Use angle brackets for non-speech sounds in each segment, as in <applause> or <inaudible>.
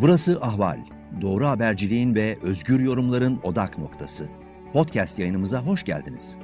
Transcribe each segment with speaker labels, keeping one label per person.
Speaker 1: Burası Ahval. Doğru haberciliğin ve özgür yorumların odak noktası. Podcast yayınımıza hoş geldiniz.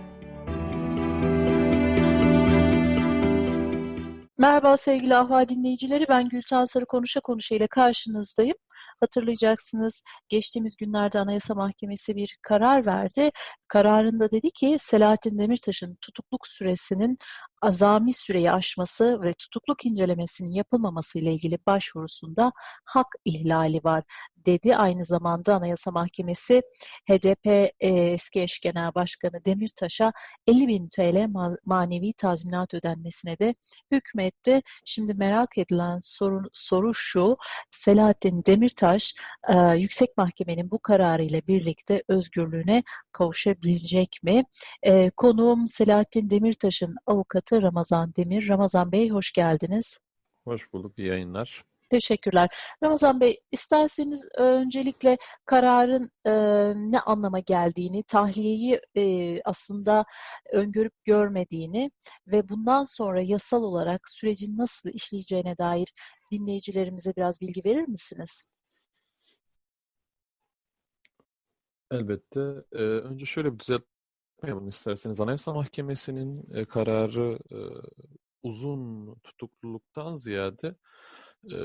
Speaker 2: Merhaba sevgili Ahval dinleyicileri. Ben Gülten Sarı Konuşa Konuşa ile karşınızdayım. Hatırlayacaksınız geçtiğimiz günlerde Anayasa Mahkemesi bir karar verdi. Kararında dedi ki Selahattin Demirtaş'ın tutukluk süresinin azami süreyi aşması ve tutukluk incelemesinin yapılmaması ile ilgili başvurusunda hak ihlali var dedi. Aynı zamanda Anayasa Mahkemesi HDP e, eski eş genel başkanı Demirtaş'a 50 bin TL manevi tazminat ödenmesine de hükmetti. Şimdi merak edilen soru, soru şu, Selahattin Demirtaş e, Yüksek Mahkemenin bu kararı ile birlikte özgürlüğüne kavuşabilecek mi? E, konuğum Selahattin Demirtaş'ın avukatı Ramazan Demir. Ramazan Bey hoş geldiniz.
Speaker 3: Hoş bulduk, iyi yayınlar.
Speaker 2: Teşekkürler. Ramazan Bey, isterseniz öncelikle kararın e, ne anlama geldiğini, tahliyeyi e, aslında öngörüp görmediğini ve bundan sonra yasal olarak sürecin nasıl işleyeceğine dair dinleyicilerimize biraz bilgi verir misiniz?
Speaker 3: Elbette. Ee, önce şöyle bir düzeltme yapalım isterseniz. Anayasa Mahkemesi'nin e, kararı e, uzun tutukluluktan ziyade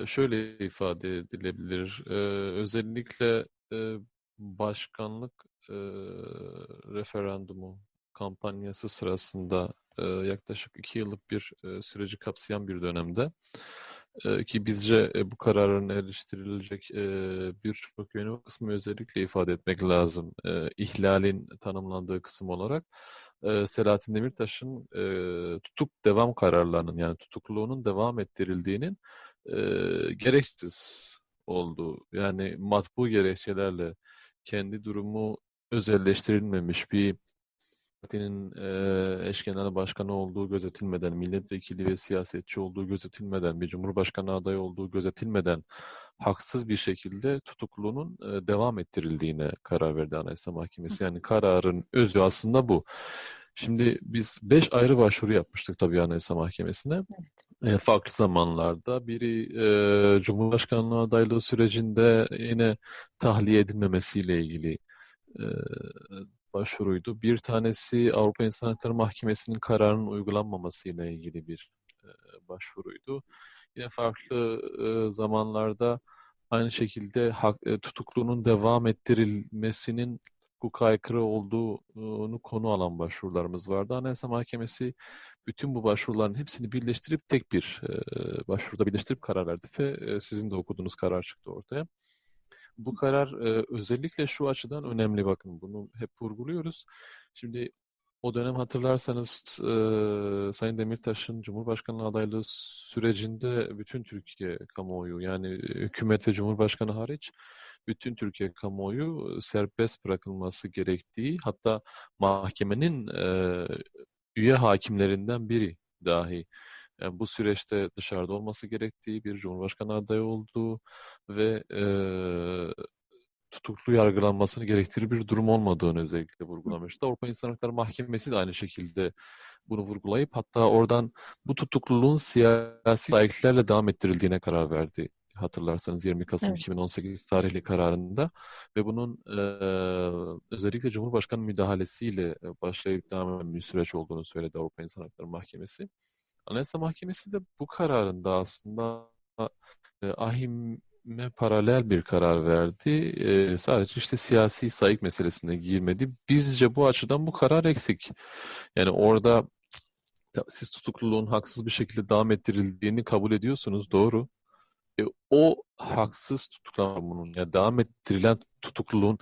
Speaker 3: şöyle ifade edilebilir. Özellikle başkanlık referandumu kampanyası sırasında yaklaşık iki yıllık bir süreci kapsayan bir dönemde ki bizce bu kararın eleştirilecek birçok yönü kısmı özellikle ifade etmek lazım. İhlalin tanımlandığı kısım olarak. Selahattin Demirtaş'ın tutuk devam kararlarının yani tutukluğunun devam ettirildiğinin e, gereksiz oldu. Yani matbu gerekçelerle kendi durumu özelleştirilmemiş bir partinin e, eş genel başkanı olduğu gözetilmeden, milletvekili ve siyasetçi olduğu gözetilmeden, bir cumhurbaşkanı adayı olduğu gözetilmeden haksız bir şekilde tutukluluğunun e, devam ettirildiğine karar verdi Anayasa Mahkemesi. Yani kararın özü aslında bu. Şimdi biz beş ayrı başvuru yapmıştık tabii Anayasa Mahkemesi'ne. Evet e, farklı zamanlarda. Biri e, Cumhurbaşkanlığı adaylığı sürecinde yine tahliye edilmemesiyle ilgili başvuruydu. Bir tanesi Avrupa İnsan Hakları Mahkemesi'nin kararının uygulanmamasıyla ilgili bir e, başvuruydu. Yine farklı e, zamanlarda aynı şekilde hak, e, tutukluğunun devam ettirilmesinin hukuka aykırı olduğunu konu alan başvurularımız vardı. Anayasa Mahkemesi bütün bu başvuruların hepsini birleştirip tek bir e, başvuruda birleştirip karar verdi ve e, sizin de okuduğunuz karar çıktı ortaya. Bu karar e, özellikle şu açıdan önemli bakın bunu hep vurguluyoruz. Şimdi o dönem hatırlarsanız e, Sayın Demirtaş'ın Cumhurbaşkanlığı adaylığı sürecinde bütün Türkiye kamuoyu yani hükümet ve Cumhurbaşkanı hariç bütün Türkiye kamuoyu serbest bırakılması gerektiği hatta mahkemenin e, üye hakimlerinden biri dahi yani bu süreçte dışarıda olması gerektiği bir cumhurbaşkanı adayı olduğu ve e, tutuklu yargılanmasını gerektirir bir durum olmadığını özellikle vurgulamıştı. Avrupa İnsan Hakları Mahkemesi de aynı şekilde bunu vurgulayıp hatta oradan bu tutukluluğun siyasi layıklarla devam ettirildiğine karar verdi hatırlarsanız 20 Kasım evet. 2018 tarihli kararında ve bunun e, özellikle Cumhurbaşkanı müdahalesiyle başlayıp devam eden bir süreç olduğunu söyledi Avrupa İnsan Hakları Mahkemesi. Anayasa Mahkemesi de bu kararında aslında e, ahime paralel bir karar verdi. E, sadece işte siyasi sayık meselesine girmedi. Bizce bu açıdan bu karar eksik. Yani orada siz tutukluluğun haksız bir şekilde devam ettirildiğini kabul ediyorsunuz. Doğru. E, o haksız tutuklama bunun ya devam ettirilen tutukluluğun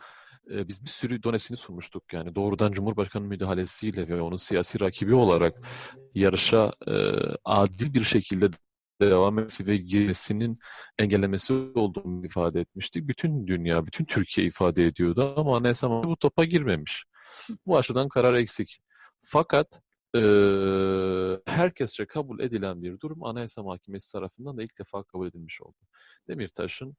Speaker 3: e, biz bir sürü donesini sunmuştuk yani doğrudan Cumhurbaşkanı müdahalesiyle ve onun siyasi rakibi olarak yarışa e, adil bir şekilde devam etmesi ve girmesinin engellemesi olduğunu ifade etmiştik. Bütün dünya, bütün Türkiye ifade ediyordu ama Anayasa bu topa girmemiş. Bu açıdan karar eksik. Fakat e, herkesçe kabul edilen bir durum Anayasa Mahkemesi tarafından da ilk defa kabul edilmiş oldu. Demirtaş'ın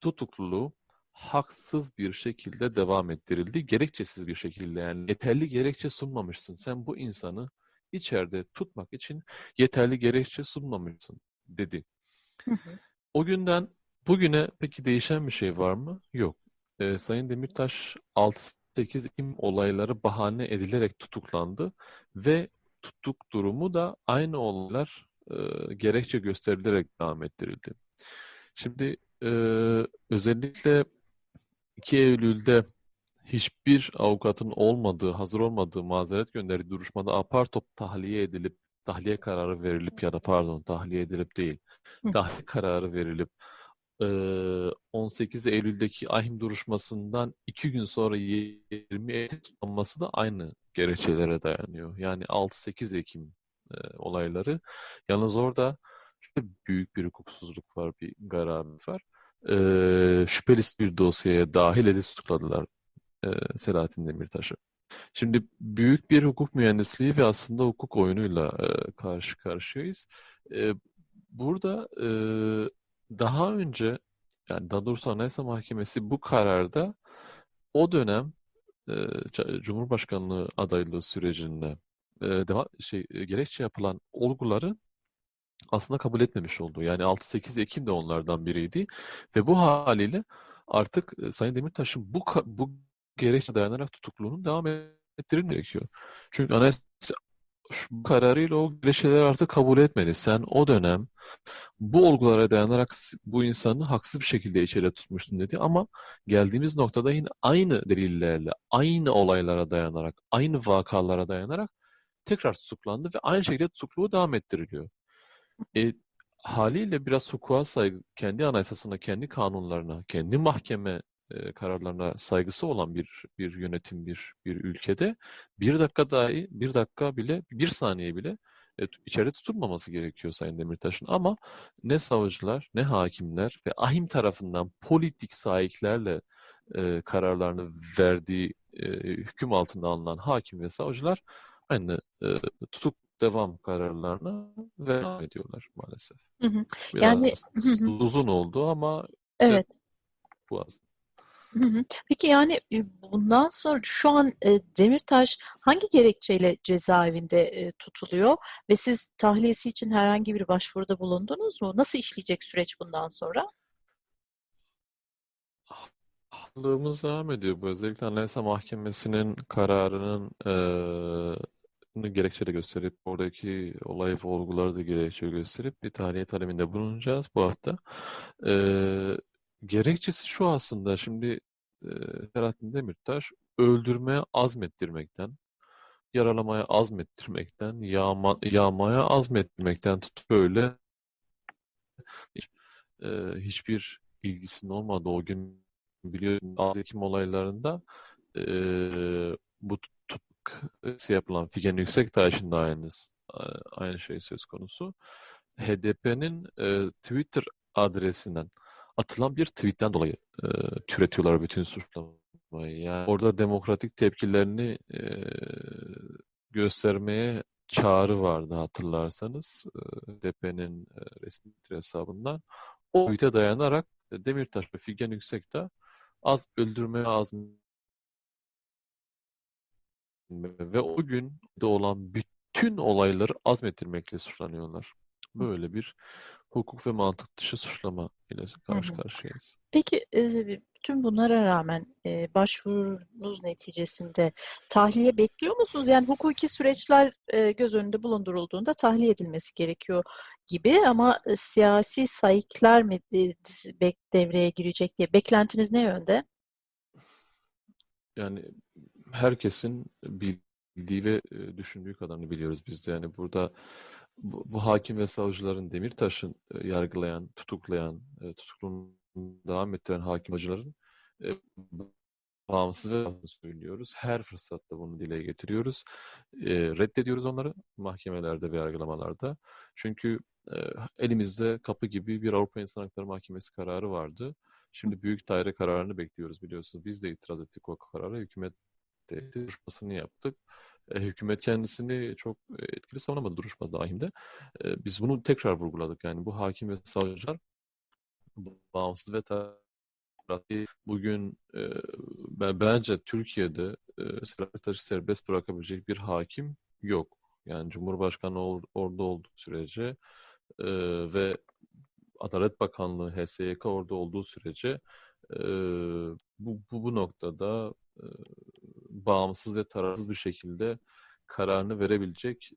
Speaker 3: tutukluluğu haksız bir şekilde devam ettirildi. Gerekçesiz bir şekilde yani yeterli gerekçe sunmamışsın. Sen bu insanı içeride tutmak için yeterli gerekçe sunmamışsın dedi. Hı hı. O günden Bugüne peki değişen bir şey var mı? Yok. Ee, Sayın Demirtaş 6-8 Ekim olayları bahane edilerek tutuklandı ve tutuk durumu da aynı olaylar e, gerekçe gösterilerek devam ettirildi. Şimdi e, özellikle 2 Eylül'de hiçbir avukatın olmadığı, hazır olmadığı mazeret gönderdiği duruşmada apar top tahliye edilip, tahliye kararı verilip ya da pardon tahliye edilip değil, tahliye kararı verilip e, 18 Eylül'deki ahim duruşmasından iki gün sonra 20 Eylül tutanması da aynı gerekçelere dayanıyor. Yani 6-8 Ekim olayları. Yalnız orada şöyle büyük bir hukuksuzluk var, bir garabet var. E, şüphelisi bir dosyaya dahil edip tutukladılar e, Selahattin Demirtaş'ı. Şimdi büyük bir hukuk mühendisliği ve aslında hukuk oyunuyla e, karşı karşıyayız. E, burada e, daha önce yani daha doğrusu Anayasa Mahkemesi bu kararda o dönem e, Cumhurbaşkanlığı adaylığı sürecinde e, deva- şey gerekçe yapılan olguları aslında kabul etmemiş oldu. Yani 6-8 Ekim de onlardan biriydi ve bu haliyle artık e, Sayın Demirtaş'ın bu bu gerekçe dayanarak tutukluğunun devam ettirilmesi gerekiyor. Çünkü anayasa şu kararıyla o gerekçeleri artık kabul etmedi. Sen o dönem bu olgulara dayanarak bu insanı haksız bir şekilde içeri tutmuştun dedi ama geldiğimiz noktada yine aynı delillerle, aynı olaylara dayanarak, aynı vakalara dayanarak tekrar tutuklandı ve aynı şekilde tutukluğu devam ettiriliyor. E, haliyle biraz hukuka saygı, kendi anayasasına, kendi kanunlarına, kendi mahkeme e, kararlarına saygısı olan bir bir yönetim, bir bir ülkede bir dakika dahi, bir dakika bile, bir saniye bile e, içeride tutulmaması gerekiyor Sayın Demirtaş'ın. Ama ne savcılar, ne hakimler ve ahim tarafından politik sahiplerle e, kararlarını verdiği e, hüküm altında alınan hakim ve savcılar aynı e, tutuk devam kararlarına devam ediyorlar maalesef.
Speaker 2: Hı hı.
Speaker 3: Biraz
Speaker 2: Yani hı hı.
Speaker 3: uzun oldu ama
Speaker 2: Evet.
Speaker 3: bu az.
Speaker 2: Peki yani e, bundan sonra şu an e, Demirtaş hangi gerekçeyle cezaevinde e, tutuluyor ve siz tahliyesi için herhangi bir başvuruda bulundunuz mu? Nasıl işleyecek süreç bundan sonra?
Speaker 3: Haklılığımız devam ediyor. Bu özellikle Anayasa Mahkemesi'nin kararının eee gerekçe de gösterip oradaki olay ve olguları da gerekçe gösterip bir tahliye talebinde bulunacağız bu hafta. Eee, gerekçesi şu aslında şimdi eee Selahattin Demirtaş öldürmeye azmettirmekten, yaralamaya azmettirmekten, yağma, yağmaya azmettirmekten tutup böyle eee, hiçbir ilgisinin olmadığı o gün biliyorsun 6 Ekim olaylarında eee, tutuk yapılan Figen Yüksektaş'ın da aynı, aynı şey söz konusu. HDP'nin e, Twitter adresinden atılan bir tweetten dolayı e, türetiyorlar bütün suçlamayı. Yani orada demokratik tepkilerini e, göstermeye çağrı vardı hatırlarsanız e, HDP'nin e, resmi Twitter hesabından. O tweet'e dayanarak e, Demirtaş ve Figen Yüksekdağ az öldürmeye az ve o gün de olan bütün olayları azmettirmekle suçlanıyorlar. Böyle bir hukuk ve mantık dışı suçlama ile karşı karşıyayız.
Speaker 2: Peki e, bütün bunlara rağmen e, başvurunuz neticesinde tahliye bekliyor musunuz? Yani hukuki süreçler e, göz önünde bulundurulduğunda tahliye edilmesi gerekiyor gibi ama e, siyasi sayıklar mı e, devreye girecek diye beklentiniz ne yönde?
Speaker 3: Yani herkesin bildiği ve e, düşündüğü kadarını biliyoruz biz de. Yani burada bu, bu hakim ve savcıların Demirtaş'ın e, yargılayan, tutuklayan, e, tutukluğunu devam ettiren hakim savcıların e, bağımsız ve söylüyoruz. Her fırsatta bunu dile getiriyoruz. E, reddediyoruz onları mahkemelerde ve yargılamalarda. Çünkü e, elimizde kapı gibi bir Avrupa İnsan Hakları Mahkemesi kararı vardı. Şimdi büyük daire kararını bekliyoruz biliyorsunuz. Biz de itiraz ettik o karara. Hükümet de duruşmasını yaptık. E, hükümet kendisini çok e, etkili savunamadı duruşma dahilinde. E, biz bunu tekrar vurguladık. Yani bu hakim ve savcılar bağımsız ve bugün e, ben bence Türkiye'de e, Selahattin Taş'ı serbest bırakabilecek bir hakim yok. Yani Cumhurbaşkanı or- orada olduğu sürece e, ve Adalet Bakanlığı, HSYK orada olduğu sürece e, bu, bu, bu noktada e, bağımsız ve tarafsız bir şekilde kararını verebilecek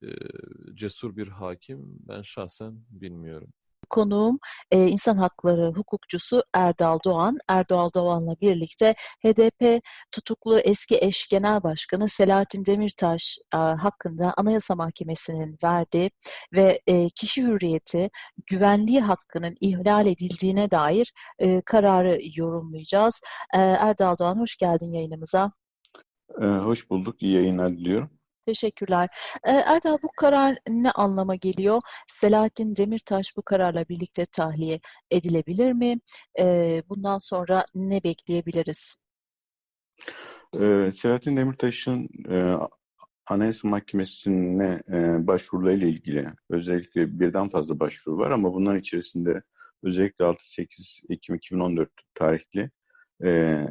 Speaker 3: cesur bir hakim ben şahsen bilmiyorum.
Speaker 2: Konuğum insan hakları hukukçusu Erdal Doğan. Erdal Doğan'la birlikte HDP tutuklu eski eş genel başkanı Selahattin Demirtaş hakkında Anayasa Mahkemesi'nin verdiği ve kişi hürriyeti güvenliği hakkının ihlal edildiğine dair kararı yorumlayacağız. Erdal Doğan hoş geldin yayınımıza.
Speaker 4: Ee, hoş bulduk. İyi yayınlar diliyorum.
Speaker 2: Teşekkürler. Ee, Erdal bu karar ne anlama geliyor? Selahattin Demirtaş bu kararla birlikte tahliye edilebilir mi? Ee, bundan sonra ne bekleyebiliriz?
Speaker 4: Ee, Selahattin Demirtaş'ın e, Anayasa Mahkemesi'ne e, başvurularıyla ilgili özellikle birden fazla başvuru var ama bunların içerisinde özellikle 6-8 Ekim 2014 tarihli e,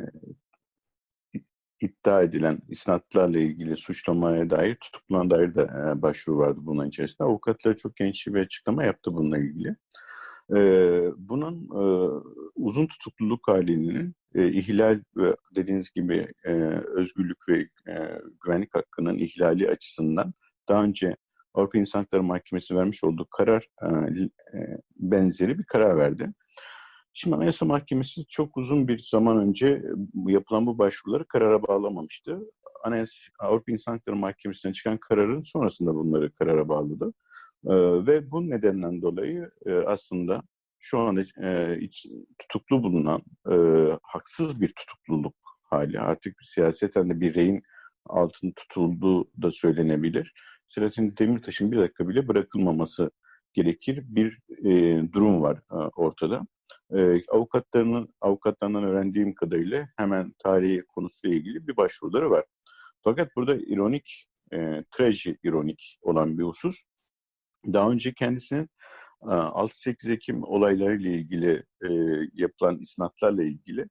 Speaker 4: iddia edilen isnatlarla ilgili suçlamaya dair tutukluluğuna dair de e, başvuru vardı bunun içerisinde. Avukatları çok geniş bir açıklama yaptı bununla ilgili. E, bunun e, uzun tutukluluk halinin e, ihlal ve dediğiniz gibi e, özgürlük ve e, güvenlik hakkının ihlali açısından daha önce Avrupa İnsan Hakları Mahkemesi vermiş olduğu karar e, e, benzeri bir karar verdi. Şimdi Anayasa Mahkemesi çok uzun bir zaman önce yapılan bu başvuruları karara bağlamamıştı. Anayasa, Avrupa İnsan Hakları Mahkemesi'ne çıkan kararın sonrasında bunları karara bağladı. Ee, ve bu nedenden dolayı e, aslında şu anda e, iç, tutuklu bulunan e, haksız bir tutukluluk hali. Artık siyaseten de bir rehin altın tutulduğu da söylenebilir. Selahattin Demirtaş'ın bir dakika bile bırakılmaması gerekir bir e, durum var e, ortada. E, avukatlarının avukatlarından öğrendiğim kadarıyla hemen tarihi konusuyla ilgili bir başvuruları var. Fakat burada ironik, e, traji ironik olan bir husus. Daha önce kendisinin 6-8 Ekim olaylarıyla ilgili e, yapılan isnatlarla ilgili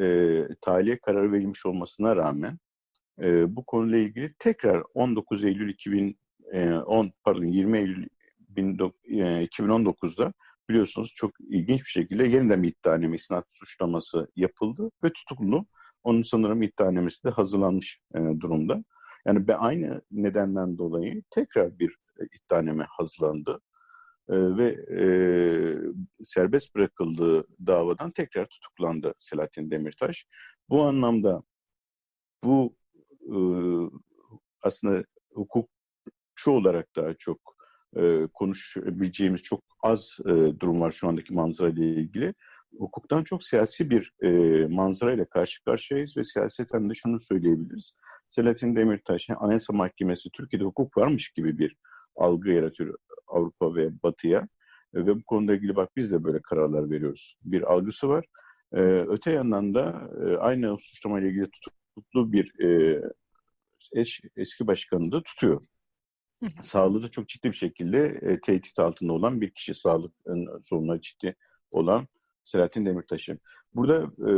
Speaker 4: e, tahliye kararı verilmiş olmasına rağmen e, bu konuyla ilgili tekrar 19 Eylül 2010 pardon 20 Eylül 2019'da biliyorsunuz çok ilginç bir şekilde yeniden bir iddianame isnat suçlaması yapıldı ve tutuklu. Onun sanırım iddianamesi de hazırlanmış e, durumda. Yani be aynı nedenden dolayı tekrar bir e, iddianame hazırlandı. E, ve e, serbest bırakıldığı davadan tekrar tutuklandı Selahattin Demirtaş. Bu anlamda bu aslında hukukçu olarak daha çok e, konuşabileceğimiz çok az e, durum var şu andaki manzara ile ilgili. Hukuktan çok siyasi bir e, manzara ile karşı karşıyayız ve siyaseten de şunu söyleyebiliriz. Selahattin Demirtaş, Anayasa Mahkemesi Türkiye'de hukuk varmış gibi bir algı yaratıyor Avrupa ve Batı'ya. E, ve bu konuda ilgili bak biz de böyle kararlar veriyoruz. Bir algısı var. Öte yandan da aynı suçlamayla ilgili tutuklu bir eş, eski başkanı da tutuyor sağlığı da çok ciddi bir şekilde e, tehdit altında olan bir kişi. Sağlık sorunları ciddi olan Selahattin Demirtaş'ı. Burada e,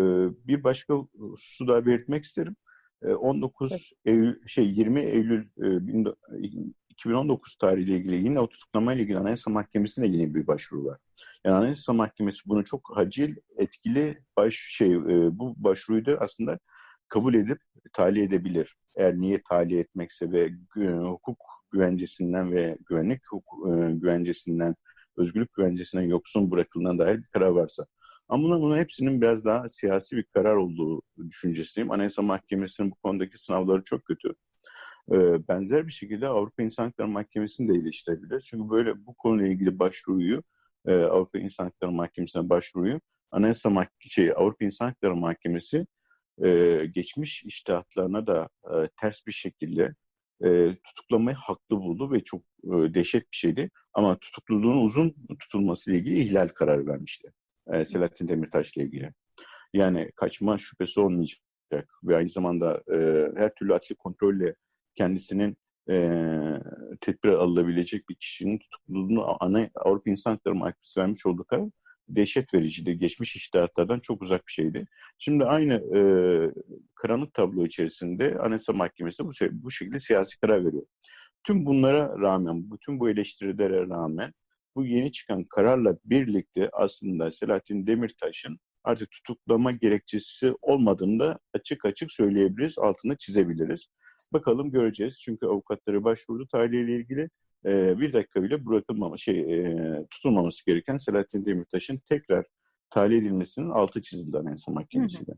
Speaker 4: bir başka hususu daha belirtmek isterim. E, 19 evet. Eylül, şey 20 Eylül e, 2019 tarihiyle ilgili yine o tutuklamayla ilgili Anayasa Mahkemesi'ne yine bir başvuru var. Yani Anayasa Mahkemesi bunu çok hacil, etkili baş şey e, bu başvuruyu da aslında kabul edip tahliye edebilir. Eğer niye tahliye etmekse ve e, hukuk güvencesinden ve güvenlik e, güvencesinden, özgürlük güvencesinden yoksun bırakıldığına dair bir karar varsa. Ama bunun, bunun hepsinin biraz daha siyasi bir karar olduğu düşüncesiyim. Anayasa Mahkemesi'nin bu konudaki sınavları çok kötü. Ee, benzer bir şekilde Avrupa İnsan Hakları Mahkemesi'ni de eleştirebilir. Çünkü böyle bu konuyla ilgili başvuruyu, e, Avrupa İnsan Hakları Mahkemesi'ne başvuruyu Anayasa Mahkemesi, şey, Avrupa İnsan Hakları Mahkemesi e, geçmiş iştihatlarına da e, ters bir şekilde e, tutuklamayı haklı buldu ve çok e, dehşet bir şeydi. Ama tutukluluğun uzun tutulması ile ilgili ihlal kararı vermişti. E, Selahattin Demirtaş ile ilgili. Yani kaçma şüphesi olmayacak ve aynı zamanda e, her türlü adli kontrolle kendisinin e, tedbir alınabilecek bir kişinin tutukluluğunu ana, Avrupa İnsan Hakları Mahkemesi vermiş olduğu karar dehşet vericiydi. Geçmiş iştihatlardan çok uzak bir şeydi. Şimdi aynı e, karanlık tablo içerisinde Anayasa Mahkemesi bu, bu şekilde siyasi karar veriyor. Tüm bunlara rağmen, bütün bu eleştirilere rağmen bu yeni çıkan kararla birlikte aslında Selahattin Demirtaş'ın artık tutuklama gerekçesi olmadığını açık açık söyleyebiliriz, altını çizebiliriz. Bakalım göreceğiz. Çünkü avukatları başvurdu tahliye ilgili. Ee, bir dakika bile bırakılmama, şey, e, tutulmaması gereken Selahattin Demirtaş'ın tekrar tahliye edilmesinin altı çizildi Anayasa Mahkemesi'yle.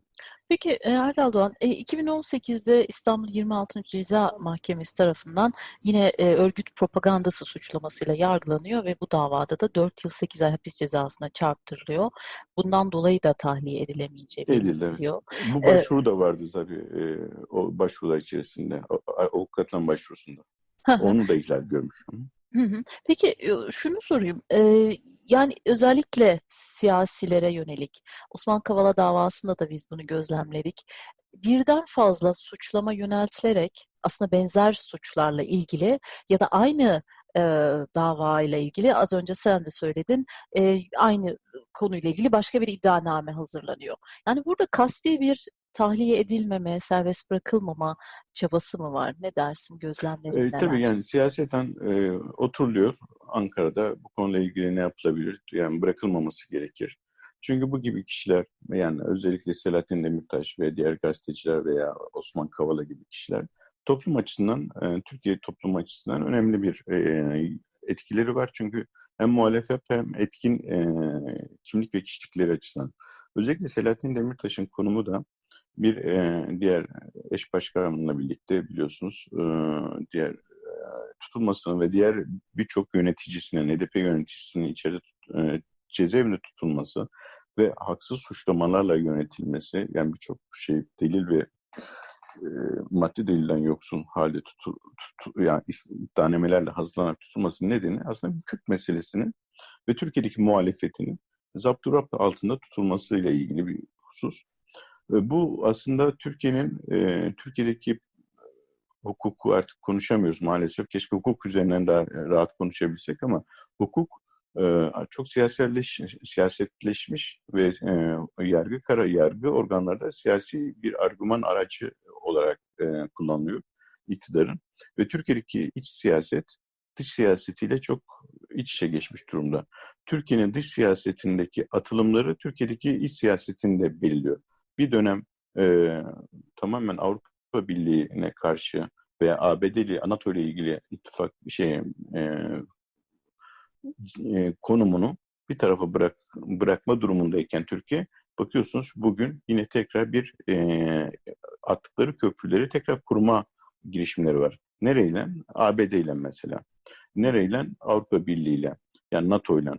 Speaker 2: Peki e, Erdal Doğan, e, 2018'de İstanbul 26. Ceza Mahkemesi tarafından yine e, örgüt propagandası suçlamasıyla yargılanıyor ve bu davada da 4 yıl 8 ay hapis cezasına çarptırılıyor. Bundan dolayı da tahliye edilemeyeceği belirtiliyor.
Speaker 4: Bu başvuru da vardı tabii e, o başvurular içerisinde, avukatların başvurusunda. <laughs> Onu da ihlal görmüş.
Speaker 2: Peki e, şunu sorayım. Ee, yani özellikle siyasilere yönelik Osman Kavala davasında da biz bunu gözlemledik. Birden fazla suçlama yöneltilerek aslında benzer suçlarla ilgili ya da aynı e, dava ile ilgili az önce sen de söyledin e, aynı konuyla ilgili başka bir iddianame hazırlanıyor. Yani burada kasti bir tahliye edilmeme, serbest bırakılmama çabası mı var? Ne dersin
Speaker 4: E,
Speaker 2: neler?
Speaker 4: tabii yani siyaseten e, oturuluyor Ankara'da bu konuyla ilgili ne yapılabilir? Yani bırakılmaması gerekir. Çünkü bu gibi kişiler yani özellikle Selahattin Demirtaş ve diğer gazeteciler veya Osman Kavala gibi kişiler toplum açısından, e, Türkiye toplum açısından önemli bir e, etkileri var. Çünkü hem muhalefet hem etkin e, kimlik ve kişilikleri açısından. Özellikle Selahattin Demirtaş'ın konumu da bir e, diğer eş başkanımla birlikte biliyorsunuz e, diğer e, tutulmasını ve diğer birçok yöneticisinin, HDP yöneticisinin içeride tut, e, cezaevinde tutulması ve haksız suçlamalarla yönetilmesi yani birçok şey delil ve e, maddi delilden yoksun halde tutu, tutu, yani iddianamelerle hazırlanarak tutulması nedeni aslında bir Kürt meselesinin ve Türkiye'deki muhalefetinin zapturapt altında tutulmasıyla ilgili bir husus. E, bu aslında Türkiye'nin e, Türkiye'deki hukuku artık konuşamıyoruz maalesef. Keşke hukuk üzerinden daha rahat konuşabilsek ama hukuk e, çok siyasetleş, siyasetleşmiş ve e, yargı kara yargı organlarda siyasi bir argüman aracı olarak e, kullanılıyor iktidarın. Ve Türkiye'deki iç siyaset dış siyasetiyle çok iç içe geçmiş durumda. Türkiye'nin dış siyasetindeki atılımları Türkiye'deki iç siyasetinde belirliyor. Bir dönem e, tamamen Avrupa Birliği'ne karşı veya ABD'li NATO ile ilgili ittifak şey e, e, konumunu bir tarafa bırak, bırakma durumundayken Türkiye bakıyorsunuz bugün yine tekrar bir e, attıkları köprüleri tekrar kurma girişimleri var. Nereyle? ABD ile mesela. Nereyle? Avrupa Birliği ile. Yani NATO ile.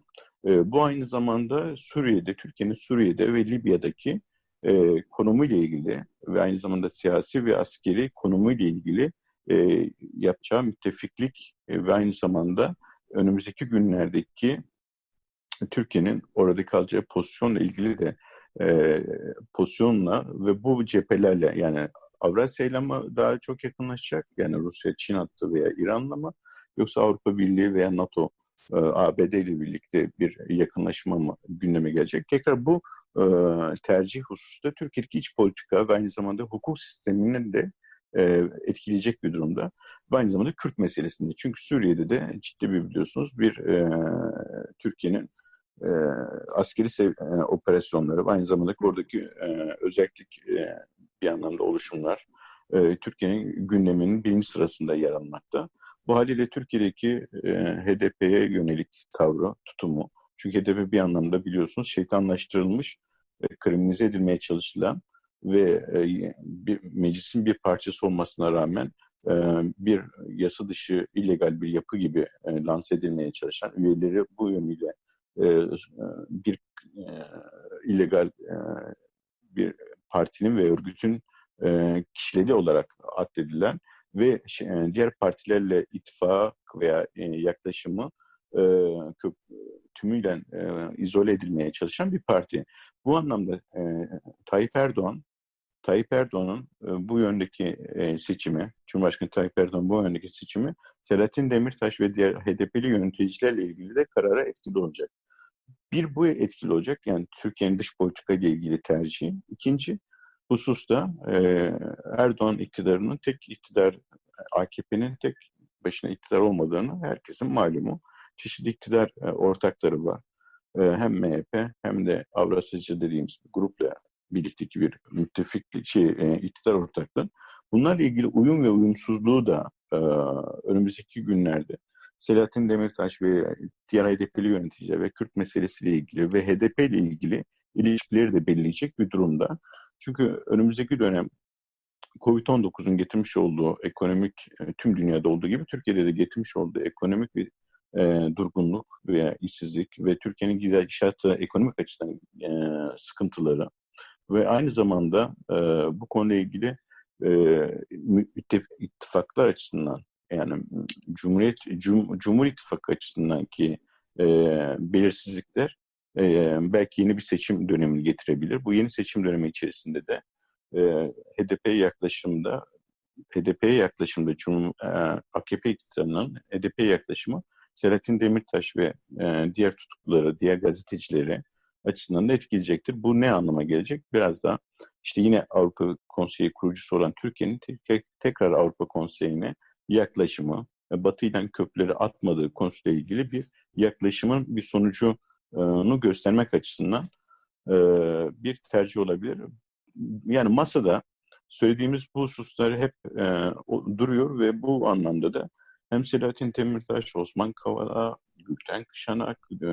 Speaker 4: E, bu aynı zamanda Suriye'de, Türkiye'nin Suriye'de ve Libya'daki e, konumuyla ilgili ve aynı zamanda siyasi ve askeri konumuyla ilgili e, yapacağı müttefiklik e, ve aynı zamanda önümüzdeki günlerdeki Türkiye'nin oradaki alacağı pozisyonla ilgili de e, pozisyonla ve bu cephelerle yani Avrasya ile mi daha çok yakınlaşacak? Yani Rusya, Çin hattı veya İran'la mı? Yoksa Avrupa Birliği veya NATO, e, ABD ile birlikte bir yakınlaşma mı gündeme gelecek? Tekrar bu e, tercih hususta Türkiye'deki iç politika ve aynı zamanda hukuk sisteminin de e, etkileyecek bir durumda. Ve aynı zamanda Kürt meselesinde. Çünkü Suriye'de de ciddi bir biliyorsunuz bir e, Türkiye'nin e, askeri e, operasyonları ve aynı zamanda oradaki e, özellik e, bir anlamda oluşumlar e, Türkiye'nin gündeminin birinci sırasında yer almakta. Bu haliyle Türkiye'deki e, HDP'ye yönelik tavrı, tutumu, çünkü HDP bir anlamda biliyorsunuz şeytanlaştırılmış, e, kriminalize edilmeye çalışılan ve e, bir meclisin bir parçası olmasına rağmen e, bir yasa dışı illegal bir yapı gibi e, lanse edilmeye çalışan üyeleri bu yönüyle e, bir e, illegal e, bir partinin ve örgütün e, kişileri olarak addedilen ve şey, diğer partilerle ittifak veya e, yaklaşımı e, tümüyle e, izole edilmeye çalışan bir parti. Bu anlamda e, Tayyip Erdoğan Tayyip Erdoğan'ın e, bu yöndeki e, seçimi, Cumhurbaşkanı Tayyip Erdoğan bu yöndeki seçimi Selahattin Demirtaş ve diğer HDP'li yöneticilerle ilgili de karara etkili olacak. Bir bu etkili olacak yani Türkiye'nin dış politika ile ilgili tercihi. İkinci hususta e, Erdoğan iktidarının tek iktidar, AKP'nin tek başına iktidar olmadığını herkesin malumu. Çeşitli iktidar e, ortakları var. E, hem MHP hem de Avrasyacı dediğimiz bir grupla birlikteki bir müttefiklik, şey, e, iktidar ortaklığı. Bunlarla ilgili uyum ve uyumsuzluğu da e, önümüzdeki günlerde Selahattin Demirtaş ve diğer HDP'li yöneticiler ve Kürt meselesiyle ilgili ve HDP ile ilgili ilişkileri de belirleyecek bir durumda. Çünkü önümüzdeki dönem Covid-19'un getirmiş olduğu ekonomik, e, tüm dünyada olduğu gibi Türkiye'de de getirmiş olduğu ekonomik bir e, durgunluk veya işsizlik ve Türkiye'nin gidişatı ekonomik açıdan e, sıkıntıları ve aynı zamanda e, bu konuyla ilgili e, ittifaklar açısından yani Cumhuriyet Cum, Cumhur İttifakı açısından ki e, belirsizlikler e, belki yeni bir seçim dönemini getirebilir. Bu yeni seçim dönemi içerisinde de e, HDP yaklaşımda HDP'ye yaklaşımda Cum, e, AKP iktidarının HDP yaklaşımı Selahattin Demirtaş ve e, diğer tutukluları, diğer gazetecileri açısından da etkileyecektir. Bu ne anlama gelecek? Biraz da işte yine Avrupa Konseyi kurucusu olan Türkiye'nin te- tekrar Avrupa Konseyi'ne yaklaşımı, Batı ile köprüleri atmadığı konusuyla ilgili bir yaklaşımın bir sonucunu göstermek açısından e, bir tercih olabilir. Yani masada söylediğimiz bu hususlar hep e, duruyor ve bu anlamda da hem Selahattin Demirtaş, Osman Kavala, Gülten Kışanak e,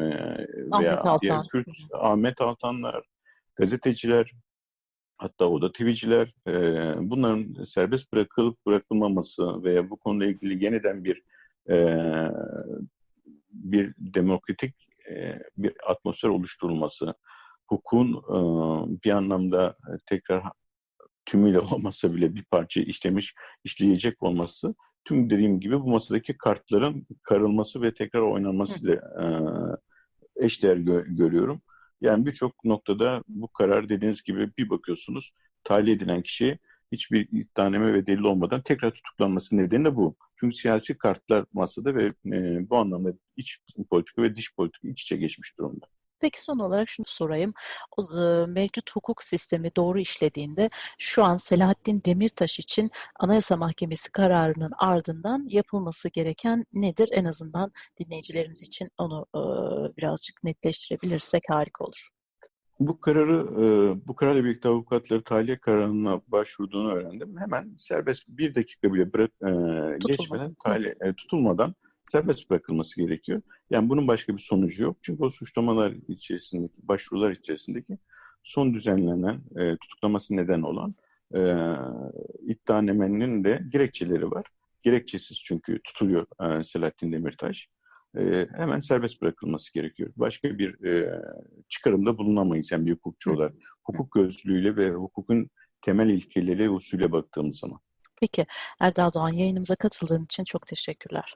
Speaker 4: veya
Speaker 2: Ahmet
Speaker 4: diğer. Kürt, Ahmet Altanlar, gazeteciler, hatta o da TV'ciler e, bunların serbest bırakılıp bırakılmaması veya bu konuyla ilgili yeniden bir e, bir demokratik e, bir atmosfer oluşturulması, hukukun e, bir anlamda tekrar tümüyle <laughs> olmasa bile bir parça işlemiş, işleyecek olması tüm dediğim gibi bu masadaki kartların karılması ve tekrar oynanması ile e, eşdeğer gö- görüyorum. Yani birçok noktada bu karar dediğiniz gibi bir bakıyorsunuz tahliye edilen kişi hiçbir iddianame ve delil olmadan tekrar tutuklanması nedeni de bu. Çünkü siyasi kartlar masada ve e, bu anlamda iç politika ve dış politika iç içe geçmiş durumda.
Speaker 2: Peki son olarak şunu sorayım. O mevcut hukuk sistemi doğru işlediğinde şu an Selahattin Demirtaş için Anayasa Mahkemesi kararının ardından yapılması gereken nedir? En azından dinleyicilerimiz için onu e, birazcık netleştirebilirsek harika olur.
Speaker 4: Bu kararı, bu kararla birlikte avukatları tahliye kararına başvurduğunu öğrendim. Hemen serbest bir dakika bile bırak, e, geçmeden tahliye, e, tutulmadan serbest bırakılması gerekiyor. Yani bunun başka bir sonucu yok. Çünkü o suçlamalar içerisindeki, başvurular içerisindeki son düzenlenen, e, tutuklaması neden olan e, iddianamenin de gerekçeleri var. Gerekçesiz çünkü tutuluyor e, Selahattin Demirtaş. E, hemen serbest bırakılması gerekiyor. Başka bir e, çıkarımda bulunamayız yani bir hukukçu olarak. Hukuk gözlüğüyle ve hukukun temel ilkeleri ve usulüyle baktığımız zaman.
Speaker 2: Peki Erdal Doğan yayınımıza katıldığın için çok teşekkürler.